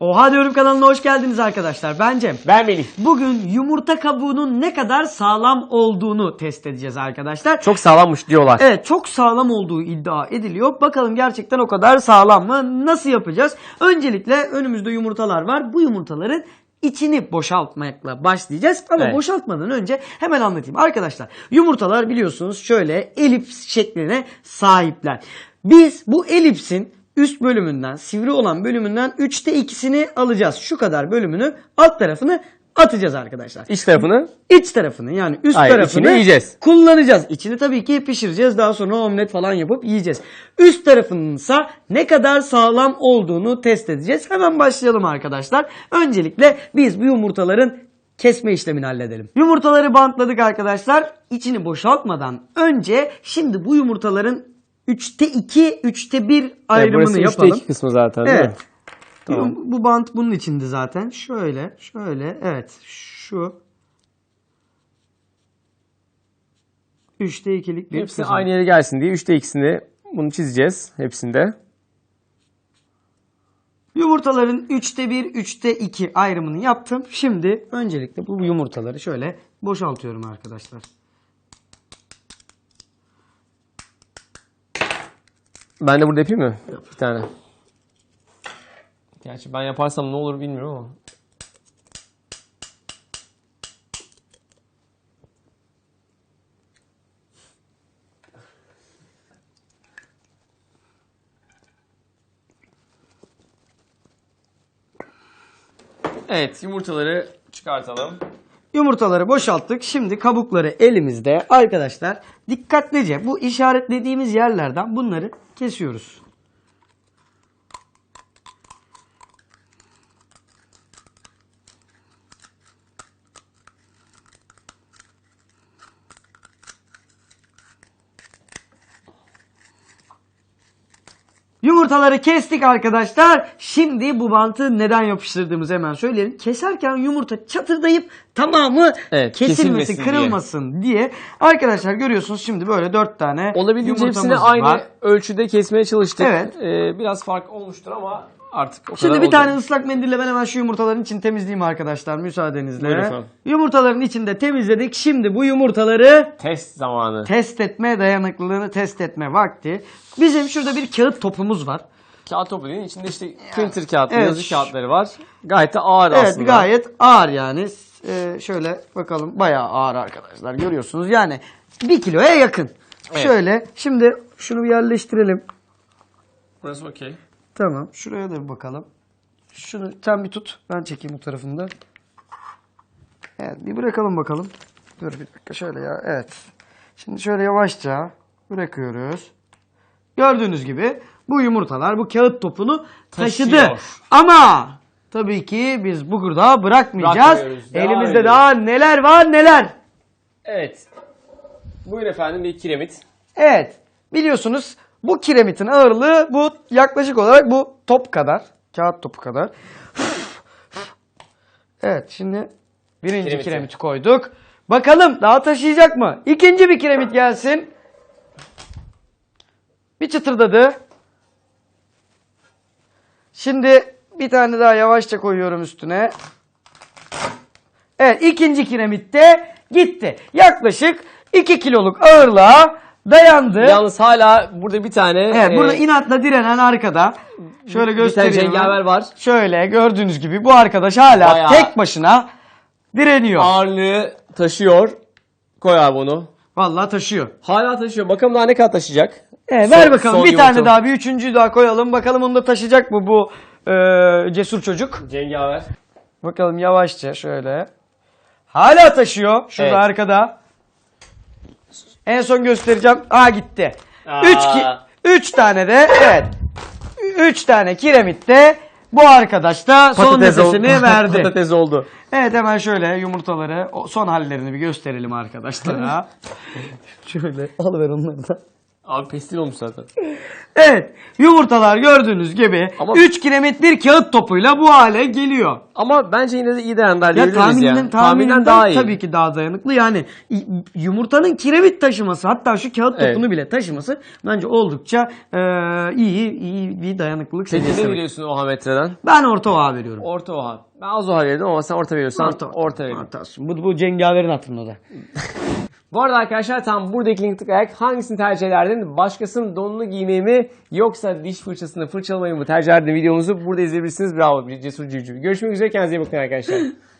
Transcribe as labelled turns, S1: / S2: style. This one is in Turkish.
S1: Oha diyorum kanalına hoş geldiniz arkadaşlar. Ben Cem.
S2: Ben Melih.
S1: Bugün yumurta kabuğunun ne kadar sağlam olduğunu test edeceğiz arkadaşlar.
S2: Çok sağlammış diyorlar.
S1: Evet çok sağlam olduğu iddia ediliyor. Bakalım gerçekten o kadar sağlam mı? Nasıl yapacağız? Öncelikle önümüzde yumurtalar var. Bu yumurtaların içini boşaltmakla başlayacağız. Ama
S2: Evet.
S1: boşaltmadan önce hemen anlatayım. Arkadaşlar yumurtalar biliyorsunuz şöyle elips şekline sahipler. Biz bu elipsin üst bölümünden, sivri olan bölümünden 3'te 2'sini alacağız. Şu kadar bölümünü alt tarafını atacağız arkadaşlar.
S2: İç tarafını
S1: İç tarafını yani üst
S2: Hayır,
S1: tarafını
S2: içini yiyeceğiz.
S1: kullanacağız. İçini tabii ki pişireceğiz. Daha sonra omlet falan yapıp yiyeceğiz. Üst tarafınınsa ne kadar sağlam olduğunu test edeceğiz. Hemen başlayalım arkadaşlar. Öncelikle biz bu yumurtaların kesme işlemini halledelim. Yumurtaları bantladık arkadaşlar. İçini boşaltmadan önce şimdi bu yumurtaların 3'te 2, 3'te 1 ayrımını
S2: üçte
S1: yapalım.
S2: iki kısmı zaten değil mi?
S1: Evet.
S2: Tamam.
S1: Bu, bu bant bunun içinde zaten. Şöyle, şöyle, evet. Şu. Üçte ikilik bir
S2: Hepsi aynı yere gelsin diye 3'te 2'sini bunu çizeceğiz hepsinde.
S1: Yumurtaların üçte bir, üçte iki ayrımını yaptım. Şimdi öncelikle bu yumurtaları şöyle boşaltıyorum arkadaşlar.
S2: Ben de burada yapayım mı? Bir tane. Gerçi ben yaparsam ne olur bilmiyorum ama. Evet yumurtaları çıkartalım.
S1: Yumurtaları boşalttık. Şimdi kabukları elimizde. Arkadaşlar dikkatlice bu işaretlediğimiz yerlerden bunları kesiyoruz. Yumurtaları kestik arkadaşlar. Şimdi bu bantı neden yapıştırdığımızı hemen söyleyelim. Keserken yumurta çatırdayıp tamamı
S2: Evet,
S1: kesilmesin,
S2: kesilmesin diye.
S1: kırılmasın diye. Arkadaşlar görüyorsunuz şimdi böyle dört tane
S2: Olabildiğince hepsini aynı ölçüde kesmeye çalıştık.
S1: Evet.
S2: Ee, biraz fark olmuştur ama artık o
S1: Şimdi
S2: kadar
S1: bir
S2: olacak.
S1: tane ıslak mendille ben hemen şu yumurtaların içini temizleyeyim arkadaşlar müsaadenizle.
S2: Buyurun efendim.
S1: Yumurtaların içinde temizledik. Şimdi bu yumurtaları
S2: Test zamanı.
S1: test etme dayanıklılığını test etme vakti. Bizim şurada bir kağıt topumuz var.
S2: Kağıt topu değil. içinde işte printer kağıtları,
S1: Evet.
S2: yazı kağıtları var. Gayet de ağır
S1: Evet
S2: aslında.
S1: gayet ağır yani. Ee, şöyle bakalım bayağı ağır arkadaşlar görüyorsunuz. Yani bir kiloya yakın.
S2: Evet.
S1: Şöyle şimdi şunu bir yerleştirelim.
S2: Burası okey.
S1: Tamam şuraya da bir bakalım. Şunu sen bir tut ben çekeyim bu tarafında. Evet bir bırakalım bakalım. Dur bir dakika şöyle ya evet. Şimdi şöyle yavaşça bırakıyoruz. Gördüğünüz gibi bu yumurtalar bu kağıt topunu taşıdı.
S2: Taşıyor.
S1: Ama tabii ki biz bu burada bırakmayacağız.
S2: Bırakmıyoruz, devam
S1: Elimizde
S2: ediyoruz.
S1: daha neler var neler.
S2: Evet. Buyurun efendim bir kiremit.
S1: Evet. Biliyorsunuz bu kiremitin ağırlığı bu yaklaşık olarak bu top kadar. Kağıt topu kadar. Evet şimdi birinci
S2: Kiremiti.
S1: kiremiti koyduk. Bakalım daha taşıyacak mı? İkinci bir kiremit gelsin. Bir çıtırdadı. Şimdi bir tane daha yavaşça koyuyorum üstüne. Evet ikinci kiremit de gitti. Yaklaşık 2 kiloluk ağırlığa dayandı.
S2: Yalnız hala burada bir tane
S1: Evet
S2: e,
S1: burada inatla direnen arkada. Şöyle
S2: bir tane
S1: göstereyim.
S2: cengaver var.
S1: Şöyle gördüğünüz gibi bu arkadaş hala
S2: Bayağı-
S1: tek başına direniyor.
S2: ağırlığı taşıyor. Koy abi onu.
S1: Vallahi taşıyor.
S2: Hala taşıyor. Bakalım daha ne kadar taşıyacak.
S1: Evet,
S2: Son-
S1: ver bakalım
S2: son
S1: bir tane
S2: yumurta.
S1: daha bir üçüncüyü daha koyalım. Bakalım onu da taşıyacak mı bu e, cesur çocuk.
S2: Cengaver.
S1: Bakalım yavaşça şöyle. Hala taşıyor. Şurada
S2: Evet.
S1: arkada. En son göstereceğim. Aa gitti.
S2: Aa.
S1: Üç, ki, üç tane de evet. Üç tane kiremit de bu arkadaş da son
S2: Patates
S1: nefesini verdi.
S2: Patates oldu.
S1: Evet hemen şöyle yumurtaları son hallerini bir gösterelim arkadaşlara. şöyle alıver onları da.
S2: Abi pestil olmuş zaten.
S1: Evet yumurtalar gördüğünüz gibi
S2: Ama-
S1: 3 kiremit bir kağıt topuyla bu hale geliyor.
S2: Ama bence yine de iyi
S1: Ya tahmininden,
S2: ya.
S1: tahmininden
S2: daha iyi.
S1: tabii ki daha dayanıklı. Yani yumurtanın kiremit taşıması hatta şu kağıt
S2: Evet.
S1: topunu bile taşıması bence oldukça e, iyi iyi bir dayanıklılık
S2: Peki
S1: seviyesi.
S2: ne
S1: var.
S2: veriyorsun oha metreden?
S1: Ben orta oha veriyorum.
S2: Orta oha. Ben az oha verdim ama sen orta veriyorsan orta, orta verin.
S1: Orta olsun. Bu, bu cengaverin hatırında da.
S2: Bu arada arkadaşlar tam buradaki linki tıklayarak hangisini tercih ederdin? Başkasının donunu giymeyi mi yoksa diş fırçasını fırçalamayı mı tercih ederdin videomuzu burada izleyebilirsiniz. Bravo bir cesur civciv. Görüşmek üzere kendinize iyi bakın arkadaşlar.